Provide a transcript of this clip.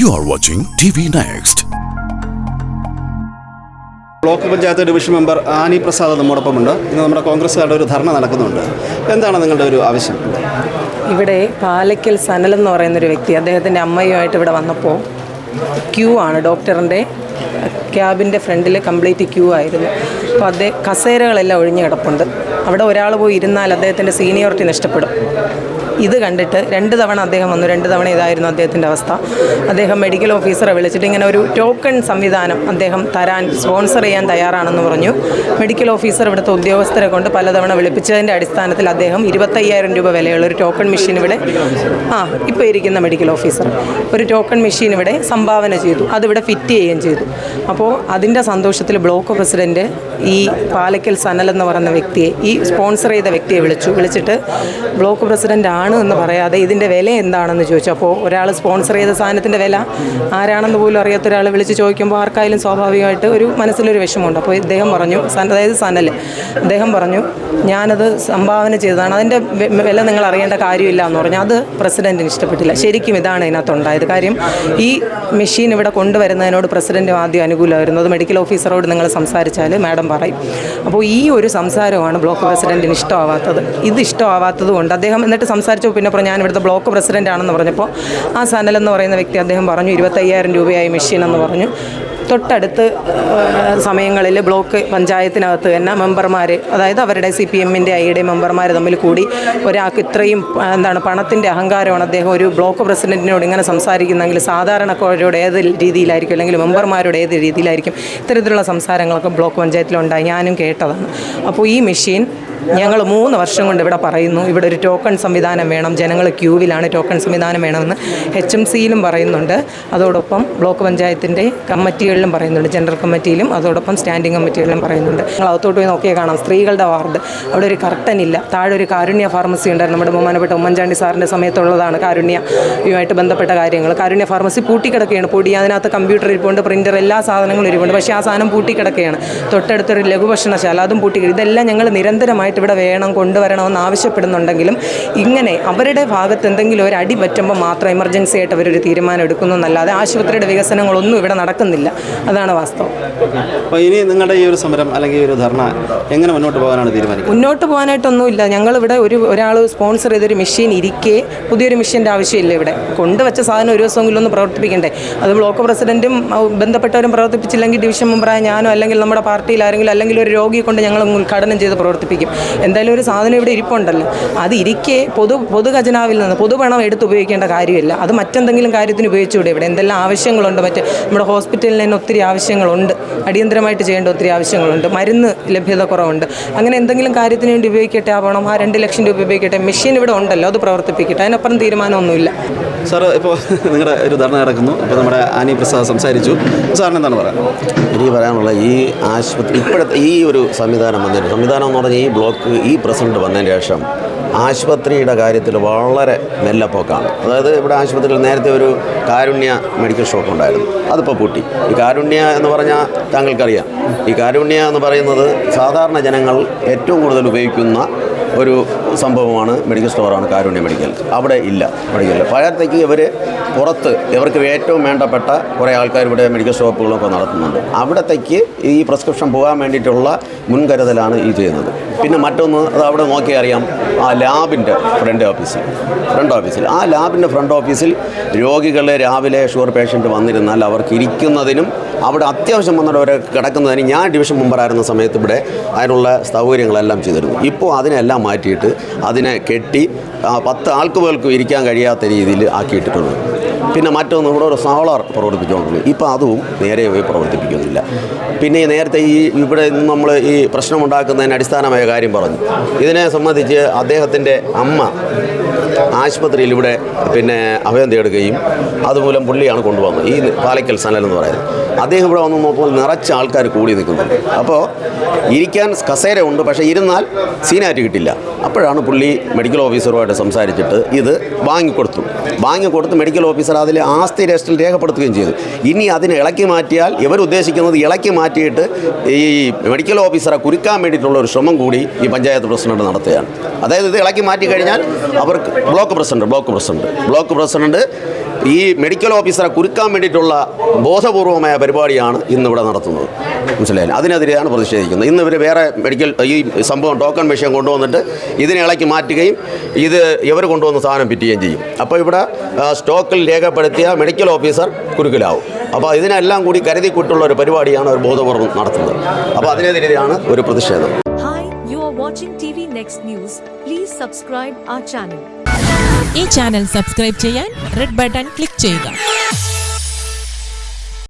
You watching T V next block panchayat division member Annie Prasad നമ്മോടൊപ്പമുണ്ട്. ഇന്ന് നമ്മുടെ കോൺഗ്രസ്സുകാരുടെ ഒരു ധർണ നടക്കുന്നുണ്ട്. എന്താണ് നിങ്ങളുടെ ഒരു ആവശ്യം? ഇവിടെ പാലക്കൽ സനൽ എന്ന് പറയുന്ന ഒരു വ്യക്തി അദ്ദേഹത്തിന്റെ അമ്മയുമായിട്ട് ഇവിടെ വന്നപ്പോൾ ക്യൂ ആണ്. ഡോക്ടറിന്റെ ക്യാബിന്റെ ഫ്രണ്ടിൽ കംപ്ലീറ്റ് ക്യൂ ആയിരുന്നു. അപ്പോൾ അദ്ദേഹം കസേരകളെല്ലാം ഒഴിഞ്ഞു കിടപ്പുണ്ട്. അവിടെ ഒരാൾ പോയി ഇരുന്നാൽ അദ്ദേഹത്തിന്റെ സീനിയോറിറ്റി നഷ്ടപ്പെടും. ഇത് കണ്ടിട്ട് രണ്ട് തവണ അദ്ദേഹം വന്നു രണ്ട് തവണ ഇതായിരുന്നു അദ്ദേഹത്തിന്റെ അവസ്ഥ. അദ്ദേഹം മെഡിക്കൽ ഓഫീസറെ വിളിച്ചിട്ട് ഇങ്ങനെ ഒരു ടോക്കൺ സംവിധാനം അദ്ദേഹം തരാൻ സ്പോൺസർ ചെയ്യാൻ തയ്യാറാണെന്ന് പറഞ്ഞു. മെഡിക്കൽ ഓഫീസർ ഇവിടുത്തെ ഉദ്യോഗസ്ഥരെ കൊണ്ട് പലതവണ വിളിപ്പിച്ചതിന്റെ അടിസ്ഥാനത്തിൽ അദ്ദേഹം ഇരുപത്തയ്യായിരം രൂപ വിലയുള്ള ഒരു ടോക്കൺ മെഷീൻ ഇവിടെ ആ ഇപ്പോൾ ഇരിക്കുന്ന മെഡിക്കൽ ഓഫീസർ ഒരു ടോക്കൺ മെഷീൻ ഇവിടെ സംഭാവന ചെയ്തു. അതിവിടെ ഫിറ്റ് ചെയ്യുകയും ചെയ്തു. അപ്പോൾ അതിന്റെ സന്തോഷത്തിൽ ബ്ലോക്ക് പ്രസിഡന്റ് ഈ പാലക്കൽ സനൽ എന്ന് പറയുന്ന വ്യക്തിയെ ഈ സ്പോൺസർ ചെയ്ത വ്യക്തിയെ വിളിച്ചു. വിളിച്ചിട്ട് ബ്ലോക്ക് പ്രസിഡന്റ് ആണ് എന്ന് പറയാതെ ഇതിന്റെ വില എന്താണെന്ന് ചോദിച്ചു. അപ്പോൾ ഒരാൾ സ്പോൺസർ ചെയ്ത സാധനത്തിന്റെ വില ആരാണെന്ന് പോലും അറിയാത്ത ഒരാൾ വിളിച്ച് ചോദിക്കുമ്പോൾ ആർക്കായാലും സ്വാഭാവികമായിട്ട് ഒരു മനസ്സിലൊരു വിഷമമുണ്ട്. അപ്പോൾ ഇദ്ദേഹം പറഞ്ഞു അതായത് സനൽ അദ്ദേഹം പറഞ്ഞു ഞാനത് സംഭാവന ചെയ്തതാണ്. അതിന്റെ വില നിങ്ങൾ അറിയേണ്ട കാര്യമില്ല എന്ന് പറഞ്ഞു. അത് പ്രസിഡന്റിന് ഇഷ്ടപ്പെട്ടില്ല. ശരിക്കും ഇതാണ് ഇതിനകത്തുണ്ടായത് കാര്യം ഈ മെഷീൻ ഇവിടെ കൊണ്ടുവരുന്നതിനോട് പ്രസിഡന്റ് ആദ്യം അനുകൂലമായിരുന്നു. അത് മെഡിക്കൽ ഓഫീസറോട് നിങ്ങൾ സംസാരിച്ചാൽ മാഡം പറയും. അപ്പോൾ ഈ ഒരു സംസാരമാണ് ബ്ലോക്ക് പ്രസിഡന്റിന് ഇഷ്ടമാവാത്തത്. ഇത് ഇഷ്ടമാവാത്തത് കൊണ്ട് അദ്ദേഹം എന്നിട്ട് സംസാരിച്ചു പിന്നെ പറഞ്ഞു ഞാൻ ഇവിടുത്തെ ബ്ലോക്ക് പ്രസിഡന്റ് ആണെന്ന് പറഞ്ഞപ്പോൾ ആ സനൽ എന്ന് പറയുന്ന വ്യക്തി അദ്ദേഹം പറഞ്ഞു ഇരുപത്തയ്യായിരം രൂപയായി മെഷീൻ എന്ന് പറഞ്ഞു. തൊട്ടടുത്ത് സമയങ്ങളിൽ ബ്ലോക്ക് പഞ്ചായത്തിനകത്ത് തന്നെ മെമ്പർമാർ അതായത് അവരുടെ സി പി എമ്മിന്റെ ഐയുടെ മെമ്പർമാർ തമ്മിൽ കൂടി ഒരാൾക്ക് ഇത്രയും എന്താണ് പണത്തിന്റെ അഹങ്കാരമാണ് അദ്ദേഹം ഒരു ബ്ലോക്ക് പ്രസിഡന്റിനോട് ഇങ്ങനെ സംസാരിക്കുന്നെങ്കിൽ സാധാരണക്കാരോട് ഏത് രീതിയിലായിരിക്കും? അല്ലെങ്കിൽ മെമ്പർമാരോട് ഏത് രീതിയിലായിരിക്കും? ഇത്തരത്തിലുള്ള സംസാരങ്ങളൊക്കെ ബ്ലോക്ക് പഞ്ചായത്തിലുണ്ടായി. ഞാനും കേട്ടതാണ്. അപ്പോൾ ഈ മെഷീൻ ഞങ്ങൾ മൂന്ന് വർഷം കൊണ്ട് ഇവിടെ പറയുന്നു ഇവിടെ ഒരു ടോക്കൺ സംവിധാനം വേണം ജനങ്ങൾ ക്യൂവിലാണ് ടോക്കൺ സംവിധാനം വേണമെന്ന് എച്ച് എം സിയിലും പറയുന്നുണ്ട്. അതോടൊപ്പം ബ്ലോക്ക് പഞ്ചായത്തിന്റെ കമ്മിറ്റികളിലും പറയുന്നുണ്ട് ജനറൽ കമ്മിറ്റിയിലും അതോടൊപ്പം സ്റ്റാൻഡിംഗ് കമ്മിറ്റികളിലും പറയുന്നുണ്ട്. ഞങ്ങൾ അകത്തോട്ട് പോയി നോക്കിയാൽ കാണാം സ്ത്രീകളുടെ വാർഡ് അവിടെ ഒരു കർട്ടൻ ഇല്ല. താഴെ ഒരു കാരുണ്യ ഫാർമസി ഉണ്ടായിരുന്നു. നമ്മുടെ ബഹുമാനപ്പെട്ട ഉമ്മൻചാണ്ടി സാറിന്റെ സമയത്തുള്ളതാണ് കാരുണ്യയുമായിട്ട് ബന്ധപ്പെട്ട കാര്യങ്ങൾ. കാരുണ്യ ഫാർമസി പൂട്ടിക്കിടക്കുകയാണ്. പൊടി അതിനകത്ത് കമ്പ്യൂട്ടർ ഇരിപ്പുണ്ട് പ്രിന്റർ എല്ലാ സാധനങ്ങളും ഇരിപ്പുണ്ട്. പക്ഷേ ആ സാധനം പൂട്ടിക്കിടക്കുകയാണ്. തൊട്ടടുത്തൊരു ലഘുഭക്ഷണശാല അതും പൂട്ടി ഇതെല്ലാം ഞങ്ങൾ നിരന്തരമായിട്ട് ഇവിടെ വേണം കൊണ്ടുവരണമെന്ന് ആവശ്യപ്പെടുന്നുണ്ടെങ്കിലും ഇങ്ങനെ അവരുടെ ഭാഗത്ത് എന്തെങ്കിലും ഒരു അടി പറ്റുമ്പോൾ മാത്രം എമർജൻസി ആയിട്ട് അവരൊരു തീരുമാനം എടുക്കുന്നു എന്നല്ലാതെ ആശുപത്രിയുടെ വികസനങ്ങളൊന്നും ഇവിടെ നടക്കുന്നില്ല. അതാണ് വാസ്തവം. അപ്പോൾ ഇനി നിങ്ങളുടെ ഈ ഒരു സമരം അല്ലെങ്കിൽ ഒരു ധർണ എങ്ങനെ മുന്നോട്ട് പോകാനാണ് തീരുമാനിക്കുന്നത്? മുന്നോട്ട് പോകാനായിട്ടൊന്നുമില്ല. ഞങ്ങളിവിടെ ഒരു ഒരാൾ സ്പോൺസർ ചെയ്തൊരു മെഷീൻ ഇരിക്കെ പുതിയൊരു മെഷീന്റെ ആവശ്യമില്ല ഇവിടെ. കൊണ്ടുവച്ച സാധനം ഒരു ദിവസമെങ്കിലും ഒന്ന് പ്രവർത്തിപ്പിക്കണ്ടേ. അത് ബ്ലോക്ക് പ്രസിഡന്റും ബന്ധപ്പെട്ടവരും പ്രവർത്തിപ്പിച്ചില്ലെങ്കിൽ ഡിവിഷൻ മെമ്പറായ ഞാനോ അല്ലെങ്കിൽ നമ്മുടെ പാർട്ടിയിൽ ആരെങ്കിലും അല്ലെങ്കിൽ ഒരു രോഗിയെ കൊണ്ട് ഞങ്ങൾ ഉദ്ഘാടനം ചെയ്ത് പ്രവർത്തിപ്പിക്കും. എന്തായാലും ഒരു സാധനം ഇവിടെ ഇരിപ്പുണ്ടല്ലോ. അത് ഇരിക്കെ പൊതു പൊതു ഖജനാവിൽ നിന്ന് പൊതുപണം എടുത്ത് ഉപയോഗിക്കേണ്ട കാര്യമില്ല. അത് മറ്റെന്തെങ്കിലും കാര്യത്തിന് ഉപയോഗിച്ചുകൂടെ ഇവിടെ. എന്തെല്ലാം ആവശ്യങ്ങളുണ്ട്? മറ്റ് നമ്മുടെ ഹോസ്പിറ്റലിൽ തന്നെ ഒത്തിരി ആവശ്യങ്ങളുണ്ട്. അടിയന്തരമായിട്ട് ചെയ്യേണ്ട ഒത്തിരി ആവശ്യങ്ങളുണ്ട്. മരുന്ന് ലഭ്യത കുറവുണ്ട്. അങ്ങനെ എന്തെങ്കിലും കാര്യത്തിന് വേണ്ടി ഉപയോഗിക്കട്ടെ ആ പണം? ആ രണ്ട് ലക്ഷം രൂപ ഉപയോഗിക്കട്ടെ? മെഷീൻ ഇവിടെ ഉണ്ടല്ലോ. അത് പ്രവർത്തിപ്പിക്കട്ടെ. അതിനപ്പുറം തീരുമാനമൊന്നുമില്ല. സാർ ഇപ്പോൾ നിങ്ങളുടെ ഒരു ധാരണ നടക്കുന്നു. അപ്പോൾ നമ്മുടെ ആനി പ്രസാദ് സംസാരിച്ചു. സാറിന് എന്താണ് പറയുക എനിക്ക് പറയാനുള്ള ഈ ആശുപത്രി ഇപ്പോഴത്തെ ഈ ഒരു സംവിധാനം വന്നതിന് സംവിധാനം എന്ന് പറഞ്ഞാൽ ഈ ബ്ലോക്ക് ഈ പ്രസിഡന്റ് വന്നതിന് ശേഷം ആശുപത്രിയുടെ കാര്യത്തിൽ വളരെ മെല്ലപ്പോക്കാണ്. അതായത് ഇവിടെ ആശുപത്രിയിൽ നേരത്തെ ഒരു കാരുണ്യ മെഡിക്കൽ ഷോപ്പ് ഉണ്ടായിരുന്നു. അതിപ്പോൾ പൂട്ടി. ഈ കാരുണ്യ എന്ന് പറഞ്ഞാൽ താങ്കൾക്കറിയാം. ഈ കാരുണ്യ എന്ന് പറയുന്നത് സാധാരണ ജനങ്ങൾ ഏറ്റവും കൂടുതൽ ഉപയോഗിക്കുന്ന ഒരു സംഭവമാണ് മെഡിക്കൽ സ്റ്റോറാണ് കാരുണ്യ മെഡിക്കൽ അവിടെ ഇല്ല മെഡിക്കൽ പഴയത്തേക്ക് ഇവർ പുറത്ത് ഇവർക്ക് ഏറ്റവും വേണ്ടപ്പെട്ട കുറേ ആൾക്കാർ ഇവിടെ മെഡിക്കൽ ഷോപ്പുകളൊക്കെ നടത്തുന്നുണ്ട്. അവിടത്തേക്ക് ഈ പ്രിസ്ക്രിപ്ഷൻ പോകാൻ വേണ്ടിയിട്ടുള്ള മുൻകരുതലാണ് ഈ ചെയ്യുന്നത്. പിന്നെ മറ്റൊന്ന് അത് അവിടെ നോക്കിയാൽ അറിയാം ആ ലാബിന്റെ ഫ്രണ്ട് ഓഫീസിൽ ഫ്രണ്ട് ഓഫീസിൽ ആ ലാബിന്റെ ഫ്രണ്ട് ഓഫീസിൽ രോഗികൾ രാവിലെ ഷുഗർ പേഷ്യന്റ് വന്നിരുന്നാൽ അവർക്ക് ഇരിക്കുന്നതിനും അവിടെ അത്യാവശ്യം വന്നവരെ കിടക്കുന്നതിന് ഞാൻ ഡിവിഷൻ മെമ്പറായിരുന്ന സമയത്ത് ഇവിടെ അതിനുള്ള സൗകര്യങ്ങളെല്ലാം ചെയ്തിരുന്നു. ഇപ്പോൾ അതിനെല്ലാം മാറ്റിയിട്ട് അതിനെ കെട്ടി പത്ത് ആൾക്ക് ഇരിക്കാൻ കഴിയാത്ത രീതിയിൽ ആക്കിയിട്ടിട്ടുണ്ട്. പിന്നെ മറ്റൊന്ന് ഇവിടെ ഒരു സോളാർ പ്രവർത്തിച്ചുകൊണ്ടുള്ളൂ ഇപ്പോൾ അതും നേരെ പോയി പ്രവർത്തിപ്പിക്കുന്നില്ല. പിന്നെ നേരത്തെ ഈ ഇവിടെ നമ്മൾ ഈ പ്രശ്നമുണ്ടാക്കുന്നതിന് അടിസ്ഥാനമായ കാര്യം പറഞ്ഞു. ഇതിനെ സംബന്ധിച്ച് അദ്ദേഹത്തിന്റെ അമ്മ ആശുപത്രിയിൽ ഇവിടെ പിന്നെ അഭയം തേടുകയും അതുമൂലം പുള്ളിയാണ് കൊണ്ടുവന്നത്. ഈ പാലയ്ക്കൽ സനൽ എന്ന് പറയുന്നത്. അദ്ദേഹം ഇവിടെ വന്ന് നോക്കുമ്പോൾ നിറച്ച ആൾക്കാർ കൂടി നിൽക്കുന്നുണ്ട്. അപ്പോൾ ഇരിക്കാൻ കസേര ഉണ്ട് പക്ഷേ ഇരുന്നാൽ സീനായിട്ട് കിട്ടില്ല. അപ്പോഴാണ് പുള്ളി മെഡിക്കൽ ഓഫീസറുമായിട്ട് സംസാരിച്ചിട്ട് ഇത് വാങ്ങിക്കൊടുത്തു. വാങ്ങിക്കൊടുത്ത് മെഡിക്കൽ ഓഫീസർ അതിൽ ആസ്തി രജിസ്റ്ററിൽ രേഖപ്പെടുത്തുകയും ചെയ്തു. ഇനി അതിനെ ഇളക്കി മാറ്റിയാൽ ഇവരുദ്ദേശിക്കുന്നത് ഇളക്കി മാറ്റിയിട്ട് ഈ മെഡിക്കൽ ഓഫീസറെ കുരുക്കാൻ വേണ്ടിയിട്ടുള്ള ഒരു ശ്രമം കൂടി ഈ പഞ്ചായത്ത് പ്രസിഡന്റ് നടത്തുകയാണ്. അതായത് ഇത് ഇളക്കി മാറ്റി കഴിഞ്ഞാൽ അവർക്ക് block president block president. Block president ഈ മെഡിക്കൽ ഓഫീസറെ കുരുക്കാൻ വേണ്ടിയിട്ടുള്ള ബോധപൂർവമായ പരിപാടിയാണ് ഇന്നിവിടെ നടത്തുന്നത്. മനസ്സിലായില്ല? അതിനെതിരെയാണ് പ്രതിഷേധിക്കുന്നത്. ഇന്ന് ഇവർ വേറെ മെഡിക്കൽ ഈ സംഭവം ടോക്കൺ മെഷീൻ കൊണ്ടുവന്നിട്ട് ഇതിനെ ഇളക്കി മാറ്റുകയും ഇത് ഇവർ കൊണ്ടുവന്ന സാധനം പിറ്റുകയും ചെയ്യും. അപ്പോൾ ഇവിടെ സ്റ്റോക്കിൽ രേഖപ്പെടുത്തിയ മെഡിക്കൽ ഓഫീസർ കുരുക്കിലാവും. അപ്പോൾ ഇതിനെല്ലാം കൂടി കരുതി കൂട്ടുള്ള ഒരു പരിപാടിയാണ് അവർ ബോധപൂർവം നടത്തുന്നത്. അപ്പോൾ അതിനെതിരെയാണ് ഒരു പ്രതിഷേധം. Watching TV Next News. Please subscribe our channel. ഈ ചാനൽ സബ്സ്ക്രൈബ് ചെയ്യാൻ റെഡ് ബട്ടൺ ക്ലിക്ക് ചെയ്യുക